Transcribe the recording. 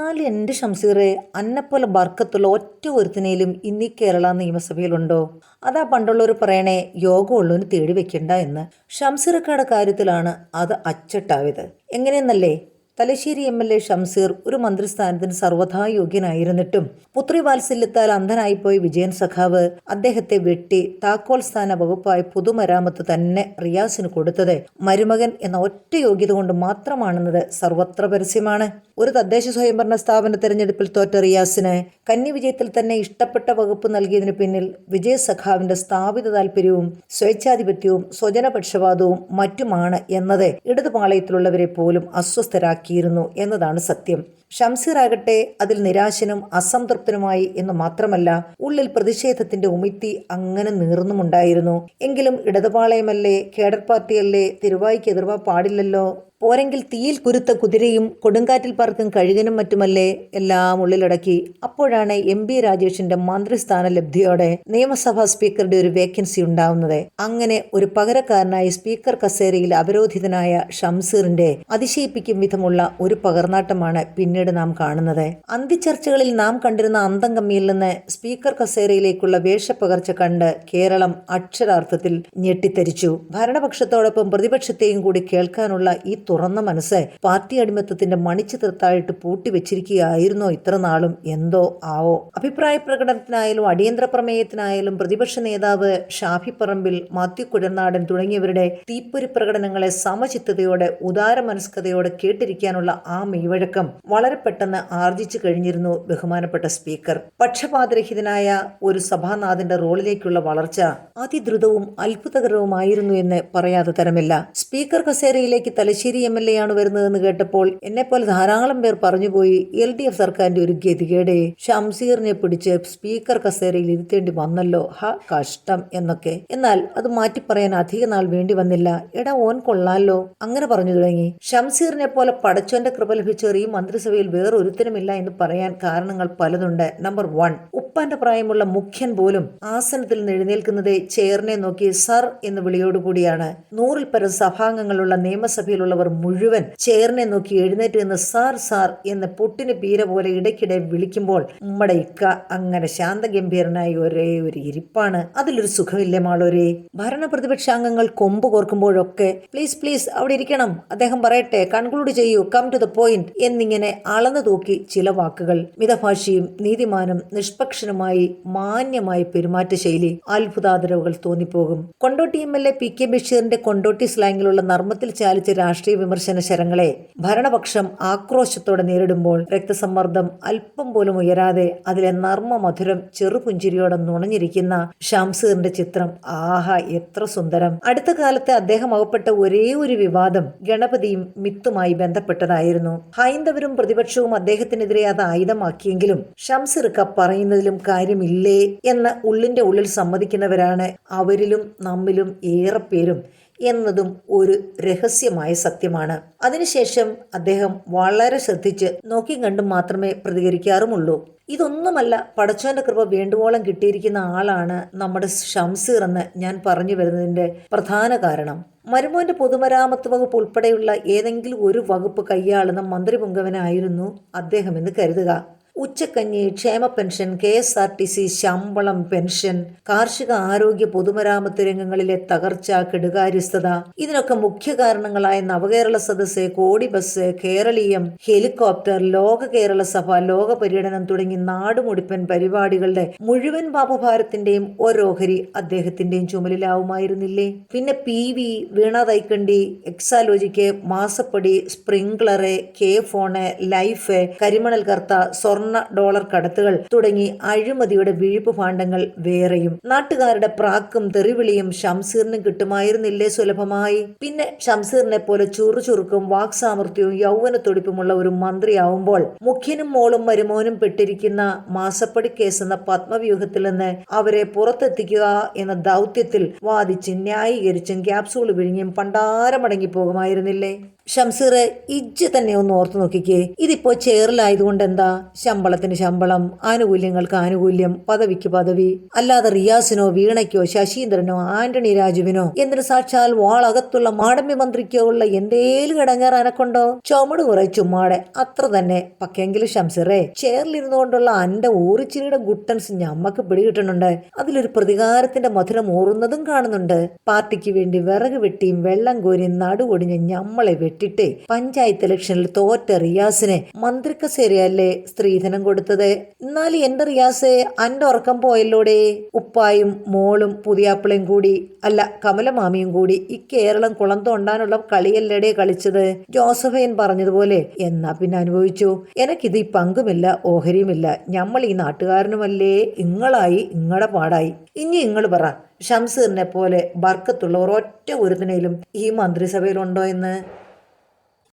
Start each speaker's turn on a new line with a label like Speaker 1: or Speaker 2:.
Speaker 1: എന്നാലും എന്റെ ഷംസീറെ അന്നെപ്പോലെ ബർക്കത്തുള്ള ഒറ്റ ഒരുത്തിനേലും ഇന്നീ കേരള നിയമസഭയിലുണ്ടോ? അതാ പണ്ടുള്ളവർ പറയണേ യോഗമുള്ളവന് തേടി വെക്കണ്ട എന്ന്. ഷംസീറക്കാരുടെ കാര്യത്തിലാണ് അത് അച്ചട്ടായത്. എങ്ങനെയെന്നല്ലേ? Thalassery M L A Shamseer ഒരു മന്ത്രിസ്ഥാനത്തിന് സർവഥാ യോഗ്യനായിരുന്നിട്ടും പുത്രി വാത്സല്യത്താൽ അന്ധനായിപ്പോയ വിജയൻ സഖാവ് അദ്ദേഹത്തെ വെട്ടി താക്കോൽ സ്ഥാന വകുപ്പായി പൊതുമരാമത്ത് തന്നെ റിയാസിന് കൊടുത്തത് മരുമകൻ എന്ന ഒറ്റ യോഗ്യത കൊണ്ട് മാത്രമാണെന്നത് സർവത്ര പരസ്യമാണ്. ഒരു തദ്ദേശ സ്വയംഭരണ സ്ഥാപന തെരഞ്ഞെടുപ്പിൽ തോറ്റ റിയാസിന് കന്നി വിജയത്തിൽ തന്നെ ഇഷ്ടപ്പെട്ട വകുപ്പ് നൽകിയതിന് പിന്നിൽ വിജയ സഖാവിന്റെ സ്ഥാപിത താല്പര്യവും സ്വേച്ഛാധിപത്യവും സ്വജനപക്ഷപാതവും മറ്റുമാണ് എന്നത് ഇടതുപാളയത്തിലുള്ളവരെ പോലും അസ്വസ്ഥരാക്കിയിരുന്നു എന്നതാണ് സത്യം. ഷംസീർ ആകട്ടെ അതിൽ നിരാശനും അസംതൃപ്തനുമായി എന്ന് മാത്രമല്ല ഉള്ളിൽ പ്രതിഷേധത്തിന്റെ ഉമിത്തി അങ്ങനെ നീർന്നുമുണ്ടായിരുന്നു എങ്കിലും ഇടതുപാളയമല്ലേ കേഡർ പാർട്ടിയല്ലേ തിരുവായിക്ക് എതിർവാ പാടില്ലല്ലോ പോരെങ്കിൽ തീയിൽ കുരുത്ത കുതിരയും കൊടുങ്കാറ്റിൽ പറക്കും കഴുകനും മറ്റുമല്ലേ? എല്ലാം ഉള്ളിലടക്കി. അപ്പോഴാണ് എം ബി രാജേഷിന്റെ മന്ത്രിസ്ഥാന ലബ്ധിയോടെ നിയമസഭാ സ്പീക്കറുടെ ഒരു വേക്കൻസി ഉണ്ടാവുന്നത്. അങ്ങനെ ഒരു പകരക്കാരനായി സ്പീക്കർ കസേരയിൽ അവരോധിതനായ ഷംസീറിന്റെ അതിശയിപ്പിക്കും വിധമുള്ള ഒരു പകർന്നാട്ടമാണ് പിന്നീട് നാം കാണുന്നത്. അന്ത്യചർച്ചകളിൽ നാം കണ്ടിരുന്ന അന്തം കമ്മിയിൽ നിന്ന് സ്പീക്കർ കസേരയിലേക്കുള്ള വേഷപ്പകർച്ച കണ്ട് കേരളം അക്ഷരാർത്ഥത്തിൽ ഞെട്ടിത്തരിച്ചു. ഭരണപക്ഷത്തോടൊപ്പം പ്രതിപക്ഷത്തെയും കൂടി കേൾക്കാനുള്ള ഈ തുറന്ന മനസ്സ് പാർട്ടി അടിമത്തത്തിന്റെ മണിച്ചിത്രത്തായിട്ട് പൂട്ടിവെച്ചിരിക്കുകയായിരുന്നോ ഇത്ര നാളും? എന്തോ ആവോ? അഭിപ്രായ പ്രകടനത്തിനായാലും അടിയന്തര പ്രമേയത്തിനായാലും പ്രതിപക്ഷ നേതാവ് ഷാഫി പറമ്പിൽ മാത്യു കുഴനാടൻ തുടങ്ങിയവരുടെ തീപ്പൊരി പ്രകടനങ്ങളെ സമചിത്തതയോടെ ഉദാര മനസ്കതയോടെ കേട്ടിരിക്കാനുള്ള ആ മെയ്വഴക്കം വളരെ പെട്ടെന്ന് ആർജിച്ചു കഴിഞ്ഞിരുന്നു ബഹുമാനപ്പെട്ട സ്പീക്കർ. പക്ഷപാതരഹിതനായ ഒരു സഭാനാഥന്റെ റോളിലേക്കുള്ള വളർച്ച അതിദ്രുതവും അത്ഭുതകരവുമായിരുന്നു എന്ന് പറയാതെ തരമില്ല. സ്പീക്കർ കസേരയിലേക്ക് തലശ്ശേരി എം എൽ എ ആണ് വരുന്നതെന്ന് കേട്ടപ്പോൾ എന്നെപ്പോലെ ധാരാളം പേർ പറഞ്ഞുപോയി എൽ ഡി എഫ് സർക്കാരിന്റെ ഒരു ഗതികേടെ. ഷംസീറിനെ പിടിച്ച് സ്പീക്കർ കസേരയിൽ ഇരുത്തേണ്ടി വന്നല്ലോ. ഹ കഷ്ടം എന്നൊക്കെ. എന്നാൽ അത് മാറ്റി പറയാൻ അധിക നാൾ വേണ്ടി വന്നില്ല. എടാ ഓൻ കൊള്ളാലോ. അങ്ങനെ പറഞ്ഞു തുടങ്ങി. ഷംസീറിനെ പോലെ പടച്ചോന്റെ കൃപ ലഭിച്ചവർ ഈ മന്ത്രിസഭയിൽ വേറൊരുത്തരുമില്ല എന്ന് പറയാൻ കാരണങ്ങൾ പലതുണ്ട്. നമ്പർ വൺ ഉപ്പാന്റെ പ്രായമുള്ള മുഖ്യൻ പോലും ആസനത്തിൽ നിന്ന് ചെയറിനെ നോക്കി സർ എന്ന് വിളിയോടുകൂടിയാണ്. നൂറിൽ പരം സഭാംഗങ്ങളുള്ള നിയമസഭയിലുള്ളവർ മുഴുവൻ ചെയറിനെ നോക്കി എഴുന്നേറ്റ് നിന്ന് സാർ സാർ എന്ന് പൊട്ടിന് പീര പോലെ ഇടയ്ക്കിടെ വിളിക്കുമ്പോൾ ഉമ്മടെ ഇക്ക അങ്ങനെ ശാന്തഗംഭീരനായി ഒരേ ഒരു ഇരിപ്പാണ്. അതിലൊരു സുഖമില്ലേ മാളൊരേ ഭരണ പ്രതിപക്ഷാംഗങ്ങൾ കൊമ്പ് കോർക്കുമ്പോഴൊക്കെ പ്ലീസ് പ്ലീസ് അവിടെ ഇരിക്കണം. അദ്ദേഹം പറയട്ടെ കൺക്ലൂഡ് ചെയ്യൂ. കം ടു ദ പോയിന്റ് എന്നിങ്ങനെ അളന്നു തൂക്കി ചില വാക്കുകൾ. മിതഭാഷിയും നീതിമാനും നിഷ്പക്ഷനുമായി മാന്യമായി പെരുമാറ്റ ശൈലി അത്ഭുതാദരവുകൾ തോന്നിപ്പോകും. Kondotty M L A P K ബഷീറിന്റെ കൊണ്ടോട്ടി സ്ലാങ്ങിലുള്ള നർമ്മത്തിൽ ചാലിച്ച രാഷ്ട്രീയ വിമർശന ശരങ്ങളെ ഭരണപക്ഷം ആക്രോശത്തോടെ നേരിടുമ്പോൾ രക്തസമ്മർദ്ദം അല്പം പോലും ഉയരാതെ അതിലെ നർമ്മ മധുരം ചെറുപുഞ്ചിരിയോടെ നുണഞ്ഞിരിക്കുന്ന ഷംസീറിന്റെ ചിത്രം ആഹ എത്ര സുന്ദരം. അടുത്ത കാലത്ത് അദ്ദേഹം അകപ്പെട്ട ഒരേ ഒരു വിവാദം ഗണപതിയും മിത്തുമായി ബന്ധപ്പെട്ടതായിരുന്നു. ഹൈന്ദവരും പ്രതിപക്ഷവും അദ്ദേഹത്തിനെതിരെ അത് ആയുധമാക്കിയെങ്കിലും ഷംസിർക്ക പറയുന്നതിലും കാര്യമില്ലേ എന്ന് ഉള്ളിന്റെ ഉള്ളിൽ സമ്മതിക്കുന്നവരാണ് അവരിലും നമ്മിലും ഏറെ പേരും. എന്നതും ഒരു രഹസ്യമായ സത്യമാണ്. അതിനുശേഷം അദ്ദേഹം വളരെ ശ്രദ്ധിച്ച് നോക്കി കണ്ടും മാത്രമേ പ്രതികരിക്കാറുമുള്ളൂ. ഇതൊന്നുമല്ല പടച്ചോന്റെ കൃപ വേണ്ടുവോളം കിട്ടിയിരിക്കുന്ന ആളാണ് നമ്മുടെ ഷംസീർ എന്ന് ഞാൻ പറഞ്ഞു വരുന്നതിന്റെ പ്രധാന കാരണം. മരുമോന്റെ പൊതുമരാമത്ത് വകുപ്പ് ഉൾപ്പെടെയുള്ള ഏതെങ്കിലും ഒരു വകുപ്പ് കൈയാളുന്ന മന്ത്രി പുങ്കവനായിരുന്നു അദ്ദേഹം എന്ന് കരുതുക. ഉച്ചക്കഞ്ഞി ക്ഷേമ pension K S R T C ശമ്പളം പെൻഷൻ കാർഷിക ആരോഗ്യ പൊതുമരാമത്ത് രംഗങ്ങളിലെ തകർച്ച കെടുകാര്യസ്ഥത. ഇതിനൊക്കെ മുഖ്യ കാരണങ്ങളായ നവകേരള സദസ്സ് കോടി ബസ് കേരളീയം ഹെലികോപ്റ്റർ ലോക കേരള സഭ ലോക പര്യടനം തുടങ്ങി നാടുമുടിപ്പൻ പരിപാടികളുടെ മുഴുവൻ പാപഭാരത്തിന്റെയും ഓരോഹരി അദ്ദേഹത്തിന്റെയും ചുമലിലാവുമായിരുന്നില്ലേ? പിന്നെ P V Veena Thaikandi Exalogic മാസപ്പടി സ്പ്രിംഗ്ലറ് കെ ഫോണ് ലൈഫ് കരിമണൽ കർത്ത സ്വർണ ഡോളർ കടത്തുകൾ തുടങ്ങി അഴിമതിയുടെ വിഴിപ്പ് ഭാണ്ഡങ്ങൾ വേറെയും. നാട്ടുകാരുടെ പ്രാക്കും തെറിവിളിയും ഷംസീറിനും കിട്ടുമായിരുന്നില്ലേ സുലഭമായി? പിന്നെ ഷംസീറിനെ പോലെ ചുറുചുറുക്കും വാക്സാമർത്ഥ്യവും യൗവനത്തൊടിപ്പുമുള്ള ഒരു മന്ത്രിയാവുമ്പോൾ മുഖ്യനും മോളും മരുമോനും പെട്ടിരിക്കുന്ന മാസപ്പടി കേസ് എന്ന പത്മവ്യൂഹത്തിൽ നിന്ന് അവരെ പുറത്തെത്തിക്കുക എന്ന ദൗത്യത്തിൽ വാദിച്ച് ന്യായീകരിച്ചും ക്യാപ്സൂൾ വിഴിഞ്ഞും പണ്ടാരമടങ്ങി പോകുമായിരുന്നില്ലേ ഷംസീറെ ഇജ്ജ് തന്നെ ഒന്ന് ഓർത്തു നോക്കിക്കേ. ഇതിപ്പോ ചേറിലായതുകൊണ്ട് എന്താ ശമ്പളത്തിന് ശമ്പളം ആനുകൂല്യങ്ങൾക്ക് ആനുകൂല്യം പദവിക്ക് പദവി. അല്ലാതെ റിയാസിനോ വീണയ്ക്കോ ശശീന്ദ്രനോ ആന്റണി രാജുവിനോ എന്തിനു സാക്ഷാൽ വാളകത്തുള്ള മാടമ്പി മന്ത്രിക്കോ ഉള്ള എന്തേലും കിടങ്ങാർ അനക്കൊണ്ടോ? ചുമട് കുറെ ചുമ്മാടെ അത്ര തന്നെ. പക്കെങ്കിലും ഷംസീറെ ചേറിലിരുന്നുകൊണ്ടുള്ള അന്റെ ഊറിച്ചിരിയുടെ ഗുട്ടൻസ് ഞമ്മക്ക് പിടികിട്ടുന്നുണ്ട്. അതിലൊരു പ്രതികാരത്തിന്റെ മധുരം ഊറുന്നതും കാണുന്നുണ്ട്. പാർട്ടിക്ക് വേണ്ടി വിറക് വെട്ടിയും വെള്ളം കോരിയും നടുവൊടിഞ്ഞ് ഞമ്മളെ വെട്ടിട്ട് പഞ്ചായത്ത് ഇലക്ഷനിൽ തോറ്റ റിയാസിനെ മന്ത്രിക്കസേരയല്ലേ സ്ത്രീധനം കൊടുത്തത്? എന്നാൽ എന്റെ റിയാസെ അന്റെ ഉറക്കം പോയല്ലോടെ? ഉപ്പായും മോളും പുതിയാപ്പിളയും കൂടി അല്ല കമലമാമിയും കൂടി ഈ കേരളം കുളം തോണ്ടാനുള്ള കളിയല്ലേടെ കളിച്ചത്? ജോസഫൈൻ പറഞ്ഞതുപോലെ എന്നാ പിന്നെ അനുഭവിച്ചു. എനിക്കിത് ഈ പങ്കുമില്ല ഓഹരിയുമില്ല. നമ്മൾ ഈ നാട്ടുകാരനുമല്ലേ? ഇങ്ങളായി ഇങ്ങടെ പാടായി. ഇനി ഇങ്ങൾ പറ ഷംസീറിനെ പോലെ ബർക്കത്തുള്ള ഒരൊറ്റ ഒരുതിനേലും ഈ മന്ത്രിസഭയിലുണ്ടോ എന്ന്?